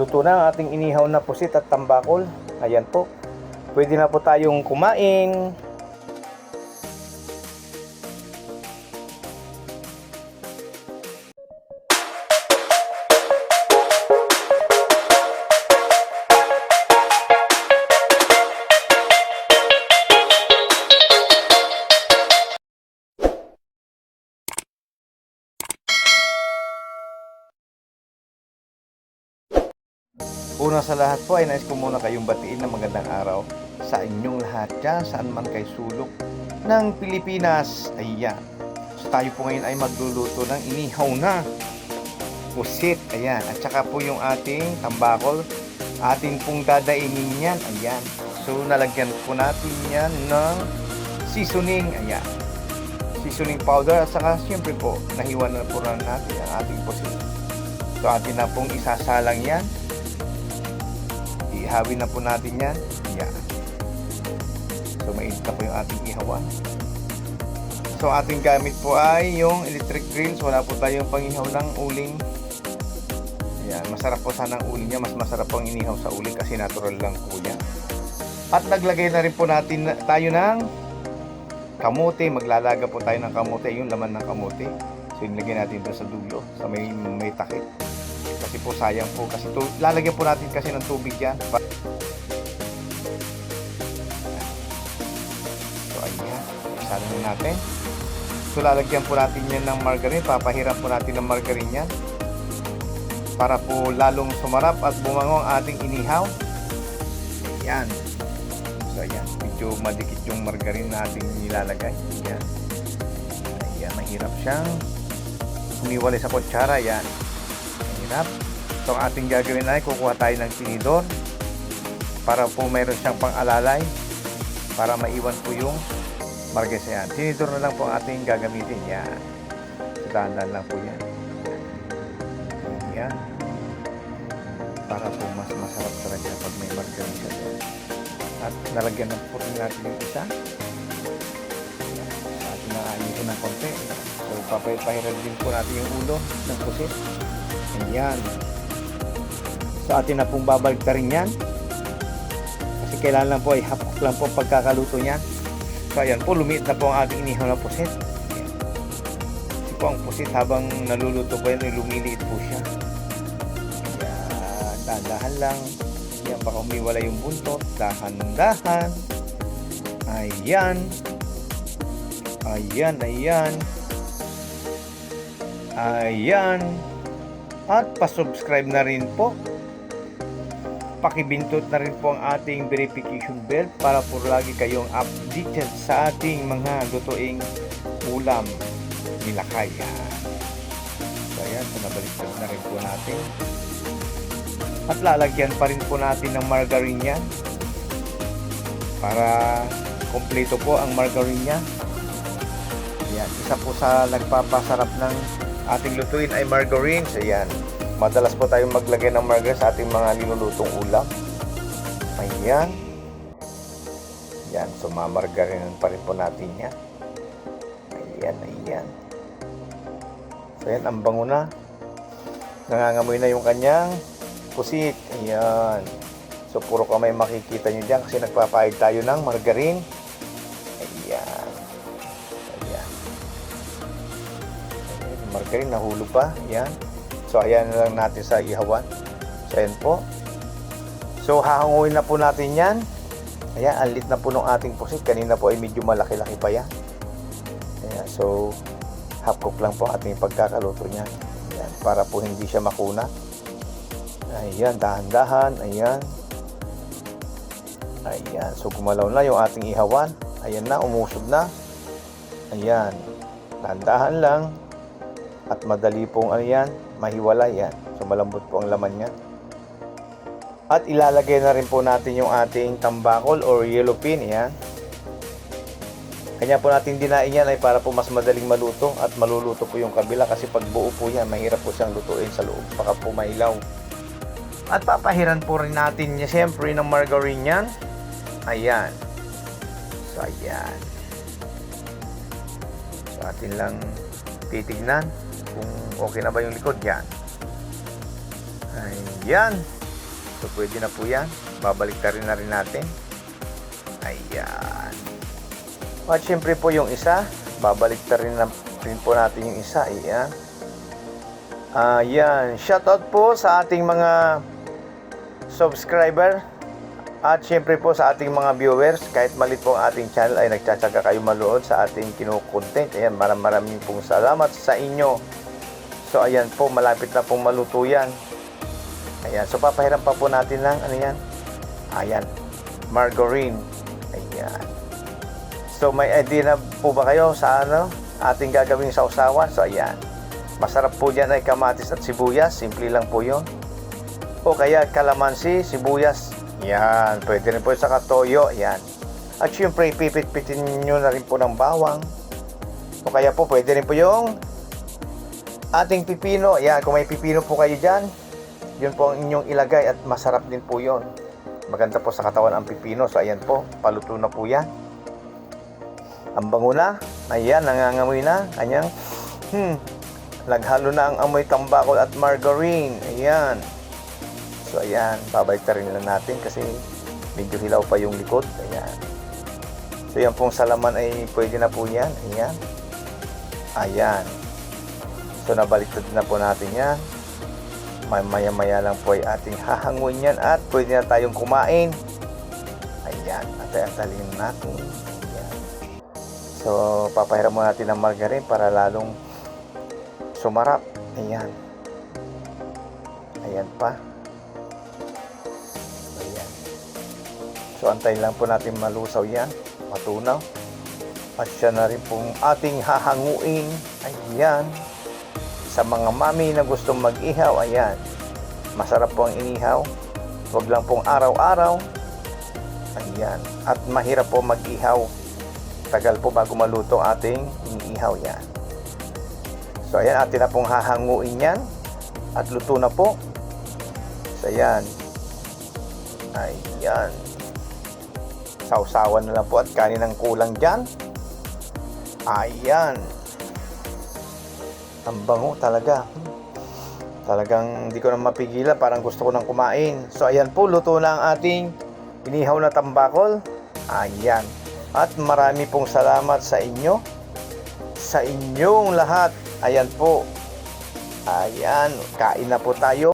Luto na ang ating inihaw na pusit at tambakol. Ayan po. Pwede na po tayong kumain. Una sa lahat po ay nais ko muna kayong batiin ng magandang araw sa inyong lahat dyan, saan man kay sulok ng Pilipinas. Ayan. So tayo po ngayon ay magluluto ng inihaw na pusit. Ayan. At saka po yung ating tambakol. Atin pong dadainin yan. Ayan. So nalagyan po natin yan ng seasoning. Ayan. Seasoning powder. At saka siyempre po, nahiwa na po na natin ang ating pusit. So atin na pong isasalang yan ihawin na po natin yan. Yan. So, mainit na po yung ating ihawan. So, ating gamit po ay yung electric grills. Wala po tayong pangihaw ng uling. Yan. Masarap po sana ang uling niya. Mas masarap po ang inihaw sa uling kasi natural lang po yan. At naglagay na rin po natin tayo ng kamote. Maglalaga po tayo ng kamote. Yung laman ng kamote. So, ilagay natin doon sa dulo. Sa may, may takip kasi po sayang po kasi to, lalagyan po natin kasi ng tubig yan. So ayan. Isala na natin? So lalagyan po natin yan ng margarine. Papahiram po natin ng margarine yan. Para po lalong sumarap at bumango ang ating inihaw. Ayan. So ayan. Medyo madikit yung margarine na nilalagay. Ayan. Ayan mahirap siyang humiwalay sa kutsara. Yan Hirap. So, ang ating gagawin ay kukuha tayo ng tinidor para po mayroon siyang pang-alalay para maiwan po yung marges yan. Tinidor na lang po ang ating gagamitin. Yan. Dahan-dahan lang po yan. Yan. Para po mas masarap talaga pag may margarine siya. At nalagyan na po natin yung isa. Sa ating nakaayusin ng konti. So, papahiran din po natin yung ulo ng pusit. Ayan. So atin na pong babaligtarin yan. Kasi kailangan lang po ay hapok lang po pagkakaluto niyan. So ayan po, lumiit na po ang ating inihaw na pusit. Kasi po ang pusit habang naluluto po yan, lumiliit po siya. Ayan, dahan-dahan lang. Ayan, baka umiwala yung buntot. Dahan-dahan. Ayan. Ayan, ayan. Ayan. At pasubscribe na rin po. Pakibintot na rin po ang ating verification bell para po lagi kayong updated sa ating mga lutuing ulam nilakay. So ayan, so nabaliktad na rin po natin. At lalagyan pa rin po natin ng margarine para kompleto po ang margarine niya. Isa po sa nagpapasarap ng ating lutuin ay margarine. So, ayan. Madalas po tayong maglagay ng margarine sa ating mga nilulutong ulam. Ayan. Ayan. So, mamargarine pa rin po natin yan. Ayan, ayan. So, ayan. Ang bango na. Nangangamoy na yung kanyang pusit. Ayan. So, puro kamay makikita nyo dyan kasi nagpapahid tayo ng margarine. Ayan margarine nahulog pa. Yan. So ayan na lang natin sa ihawan. So ayan po. So hahanguin na po natin yan. Ayan alit na po ng ating pusit. Kanina po ay medyo malaki-laki pa yan. Ayan so half cook lang po ating pagkakaluto niyan. Ayan, para po hindi siya makuna. Ayan dahan-dahan. Ayan. Ayan so gumalaw na yung ating ihawan. Ayan na umusog na. Ayan dahan-dahan lang at madali pong ano yan, mahiwalay yan. So malambot po ang laman niya. At ilalagay na rin po natin yung ating tambakol or yellow pin, yan. Kanya po natin dinain yan ay para po mas madaling maluto at maluluto po yung kabila kasi pag buo po yan, mahirap po siyang lutuin sa loob. Baka po mailaw. At papahiran po rin natin niya siyempre ng margarine yan. Ayan. So, ayan. So, atin lang titignan kung okay na ba yung likod yan. Ayan. So, pwede na po yan. Babalik na rin na rin natin. Ayan. At syempre po yung isa, babalik na rin, na, rin po natin yung isa. Ayan. Ayan. Shoutout po sa ating mga subscriber. At syempre po sa ating mga viewers, kahit malit po ang ating channel ay nagtsatsaga kayo malood sa ating kinukontent. Ayan, maraming maraming pong salamat sa inyo. So ayan po, malapit na pong maluto yan. Ayan, so papahiram pa po natin lang, ano yan? Ayan, margarine. Ayan. So may idea na po ba kayo sa ano, ating gagawing sausawan? So ayan, masarap po dyan ay kamatis at sibuyas, simple lang po yon. O kaya kalamansi, sibuyas, yan, pwede rin po sa katoyo, yan. At syempre, pipit-pitin nyo na rin po ng bawang. O kaya po, pwede rin po yung ating pipino. Yan, kung may pipino po kayo dyan, yun po ang inyong ilagay at masarap din po yon. Maganda po sa katawan ang pipino. So, ayan po, paluto na po yan. Ang bango na. Ayan, nangangamoy na. Kanyang, hmm, naghalo na ang amoy tambakol at margarine. Ayan. So, ayan, babalik na rin lang natin kasi medyo hilaw pa yung likod. Ayan. So, yan pong salaman ay pwede na po yan. Ayan. Ayan. So, nabaliktad na po natin yan. Maya-maya lang po ay ating hahanguin yan at pwede na tayong kumain. Ayan. At atalin natin. Ayan. So, papahiram mo natin ng margarine para lalong sumarap. Ayan. Ayan pa. So, antayin lang po natin malusaw yan. Matunaw. At siya na rin pong ating hahanguin. Ayan. Sa mga mami na gustong mag-ihaw, ayan. Masarap po ang inihaw. Huwag lang pong araw-araw. Ayan. At mahirap po mag-ihaw. Tagal po bago maluto ating iniihaw yan. So, ayan. Atin na pong hahanguin yan. At luto na po. So, ayan. Ayan. Sausawan na lang po at kanin ang kulang dyan. Ayan. Ang bango talaga. Talagang hindi ko na mapigilan. Parang gusto ko nang kumain. So, ayan po. Luto na ang ating inihaw na tambakol. Ayan. At marami pong salamat sa inyo. Sa inyong lahat. Ayan po. Ayan. Kain na po tayo.